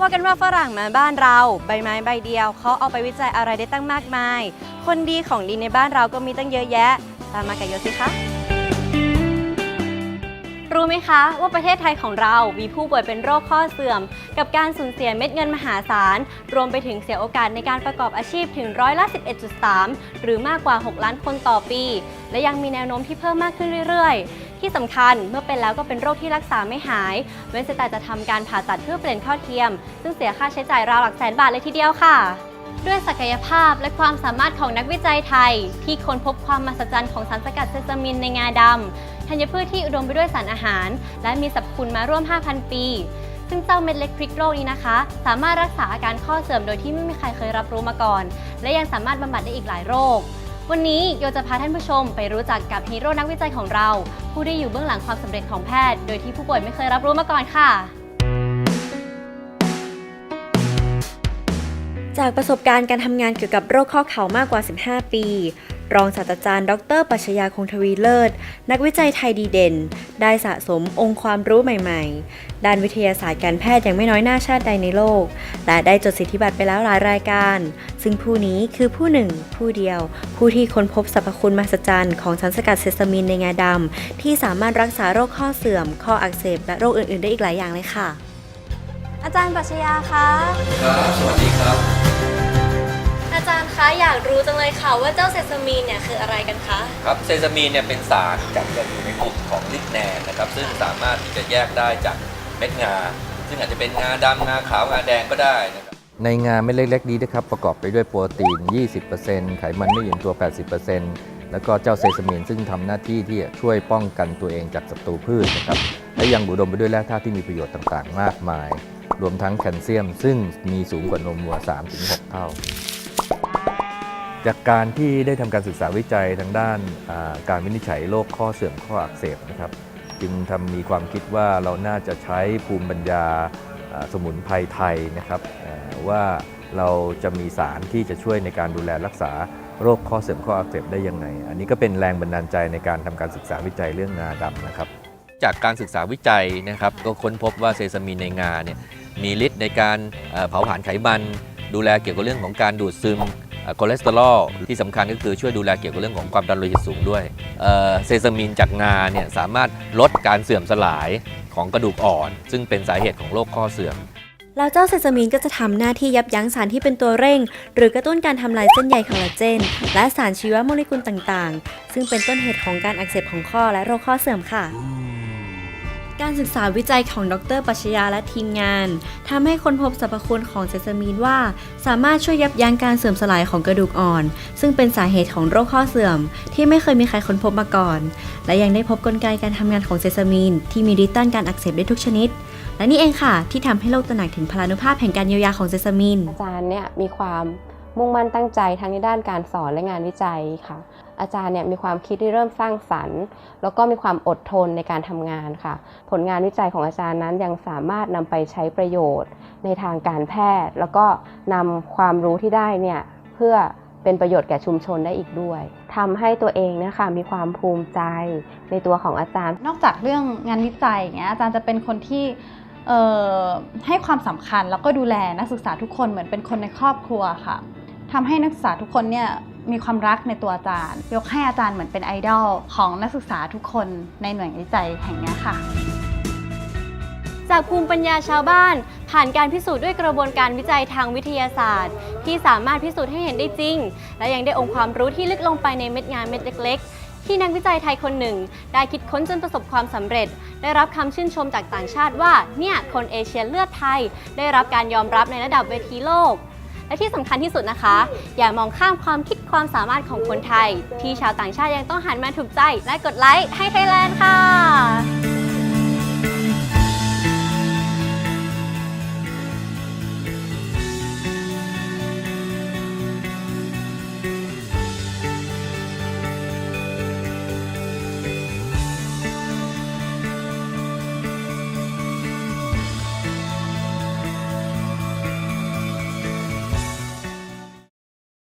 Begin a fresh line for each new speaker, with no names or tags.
ว่ากันว่าฝรั่งมาบ้านเราใบไม้ใบเดียวเขาเอาไปวิจัยอะไรได้ตั้งมากมาย คนดีของดีในบ้านเราก็มีตั้งเยอะแยะ ตามมากับโยสิคะรู้ไหมคะ ว่าประเทศไทยของเรา มีผู้ป่วยเป็นโรคข้อเสื่อม กับการสูญเสียเม็ดเงินมหาศาล รวมไปถึงเสียโอกาสในการประกอบอาชีพถึงร้อยละ 11.3 หรือมากกว่า 6 ล้านคนต่อปี และยังมีแนวโน้มที่เพิ่มมากขึ้นเรื่อยๆ ที่สำคัญเมื่อเป็นแล้วก็เป็นโรคที่รักษาไม่หาย เว้นแต่จะทำการผ่าตัดเพื่อเปลี่ยนข้อเทียม ซึ่งเสียค่าใช้จ่ายราวหลักแสนบาทเลยทีเดียวค่ะ ด้วยศักยภาพและความสามารถของนักวิจัยไทย ที่ค้นพบความมหัศจรรย์ของสารสกัดเซซามินในงาดำธัญพืชที่อุดมไปด้วยสารอาหาร และมีสรรพคุณมาร่วม 5,000 ปี ซึ่งเจ้าเม็ดเล็กพริกโลกนี้นะคะ สามารถรักษาอาการข้อเสื่อมโดยที่ไม่มีใครเคยรับรู้มาก่อน และยังสามารถบำบัดได้อีกหลายโรค วันนี้โยจะพาท่านผู้ชมไปรู้จักกับฮีโร่นักวิจัยของเรา ผู้ได้อยู่เบื้องหลังความสำเร็จของแพทย์ โดยที่ผู้ป่วยไม่เคยรับรู้มาก่อนค่ะ จากประสบการณ์การทำงานเกี่ยวกับโรคข้อเข่ามากกว่า 15 ปี รองศาสตราจารย์ ดร ปัชญาคงทวีเลิศ นักวิจัยไทยดีเด่น ได้สะสมองค์ความรู้ใหม่ๆ ด้านวิทยาศาสตร์การแพทย์อย่างไม่น้อยหน้าชาติใดในโลก และได้จดสิทธิบัตรไปแล้วหลายรายการ ซึ่งผู้นี้คือผู้หนึ่ง ผู้เดียว ผู้ที่ค้นพบสรรพคุณมหัศจรรย์ของสารสกัดเซซามินในงาดำที่สามารถรักษาโรคข้อเสื่อม ข้ออักเสบและโรคอื่นๆ ได้อีกหลายอย่างเลยค่ะ อาจารย์ปัชญาคะ
ครับสวัสดีครับ
อาจารย์คะอยากรู้จังเลยค่ะว่าเจ้าเซซามีนเนี่ยคืออะไรกันคะ
ครับเซซามีนเนี่ยเป็นสารจัดกันอยู่ในกลุ่มของลิกแนนนะครับ ซึ่งสามารถที่จะแยกได้จากเม็ดงา ซึ่งอาจจะเป็นงาดำงาขาวงาแดงก็ได้นะครับ
ในงาเม็ดเล็กๆนี้นะครับประกอบไปด้วยโปรตีน 20%ไขมันไม่หยุ่นตัว 80%แล้วก็เจ้าเซซามีนซึ่งทำหน้าที่ที่จะช่วยป้องกันตัวเองจากศัตรูพืชนะครับและยังอุดมไปด้วยแร่ธาตุที่มีประโยชน์ต่างๆ มากมาย รวมทั้งแคลเซียม ซึ่งมีสูงกว่านมวัว 3-6 เท่า จากการที่ได้ทำการศึกษาวิจัยทางด้านการวินิจฉัยโรคข้อเสื่อมข้ออักเสบนะครับ จึงทำมีความคิดว่าเราน่าจะใช้ภูมิปัญญาสมุนไพรไทยนะครับว่าเราจะมีสารที่จะช่วยในการดูแลรักษาโรคข้อเสื่อมข้ออักเสบได้ยังไง อันนี้ก็เป็นแรงบันดาลใจในการทำการศึกษาวิจัยเรื่องงาดำนะครับ
จากการศึกษาวิจัยนะครับ ก็ค้นพบว่าเซซามีนในงาเนี่ย มีฤทธิ์ในการเผาผลาญไขมัน ดูแลเกี่ยวกับเรื่องของการดูดซึมคอเลสเตอรอลที่สำคัญก็คือช่วยดูแลเกี่ยวกับเรื่องของความดันโลหิตสูงด้วยเซซามีนจากงาเนี่ยสามารถลดการเสื่อมสลายของกระดูกอ่อน ซึ่งเป็นสาเหตุของโรคข้อเสื่อม
แล้วเจ้าเซซามีนก็จะทำหน้าที่ยับยั้งสารที่เป็นตัวเร่ง หรือกระตุ้นการทำลายเส้นใยคอลลาเจน และสารชีวโมเลกุลต่างๆ ซึ่งเป็นต้นเหตุของการอักเสบของข้อและโรคข้อเสื่อมค่ะ การศึกษาวิจัยของดรปัชญาและทีมงานทำให้ค้นพบสรรพคุณของเซซามีนว่า สามารถช่วยยับยั้งการเสื่อมสลายของกระดูกอ่อน ซึ่งเป็นสาเหตุของโรคข้อเสื่อม ที่ไม่เคยมีใครค้นพบมาก่อน และยังได้พบกลไกการทำงานของเซซามีน ที่มีฤทธิ์ต้านการอักเสบได้ทุกชนิด และนี่เองค่ะ ที่ทำให้โลกตระหนักถึงพลานุภาพแห่งการเยียวยาของเซซามิน
อาจารย์เนี่ยมีความ มุ่งมั่นตั้งใจทั้งในด้านการสอนและงานวิจัยค่ะ อาจารย์เนี่ยมีความคิดที่เริ่มสร้างสรรค์ แล้วก็มีความอดทนในการทำงานค่ะ ผลงานวิจัยของอาจารย์นั้นยังสามารถนำไปใช้ประโยชน์ ในทางการแพทย์ แล้วก็นำความรู้ที่ได้เนี่ยเพื่อเป็นประโยชน์แก่ชุมชนได้อีกด้วยทำให้ตัวเองนะคะมีความภูมิใจในตัวของอาจารย์
นอกจากเรื่องงานวิจัยอย่างเงี้ยอาจารย์จะเป็นคนที่ให้ความสำคัญแล้วก็ดูแลนักศึกษาทุกคนเหมือนเป็นคนในครอบครัวค่ะ ทำให้นักศึกษาทุกคนเนี่ยมีความรักในตัวอาจารย์ ยกให้อาจารย์เหมือนเป็นไอดอลของนักศึกษาทุกคนในหน่วยวิจัยแห่งนี้ค่ะ
จากภูมิปัญญาชาวบ้าน ผ่านการพิสูจน์ด้วยกระบวนการวิจัยทางวิทยาศาสตร์ ที่สามารถพิสูจน์ให้เห็นได้จริง และยังได้องค์ความรู้ที่ลึกลงไปในเม็ดงานเม็ดเล็กๆที่นักวิจัยไทยคนหนึ่ง ได้คิดค้นจนประสบความสำเร็จ ได้รับคำชื่นชมจากต่างชาติว่า เนี่ย คนเอเชียเลือดไทย ได้รับการยอมรับในระดับเวทีโลก และที่สำคัญที่สุดนะคะ อย่ามองข้ามความคิดความสามารถของคนไทย ที่ชาวต่างชาติยังต้องหันมาถูกใจและกดไลค์ให้ไทยแลนด์ค่ะ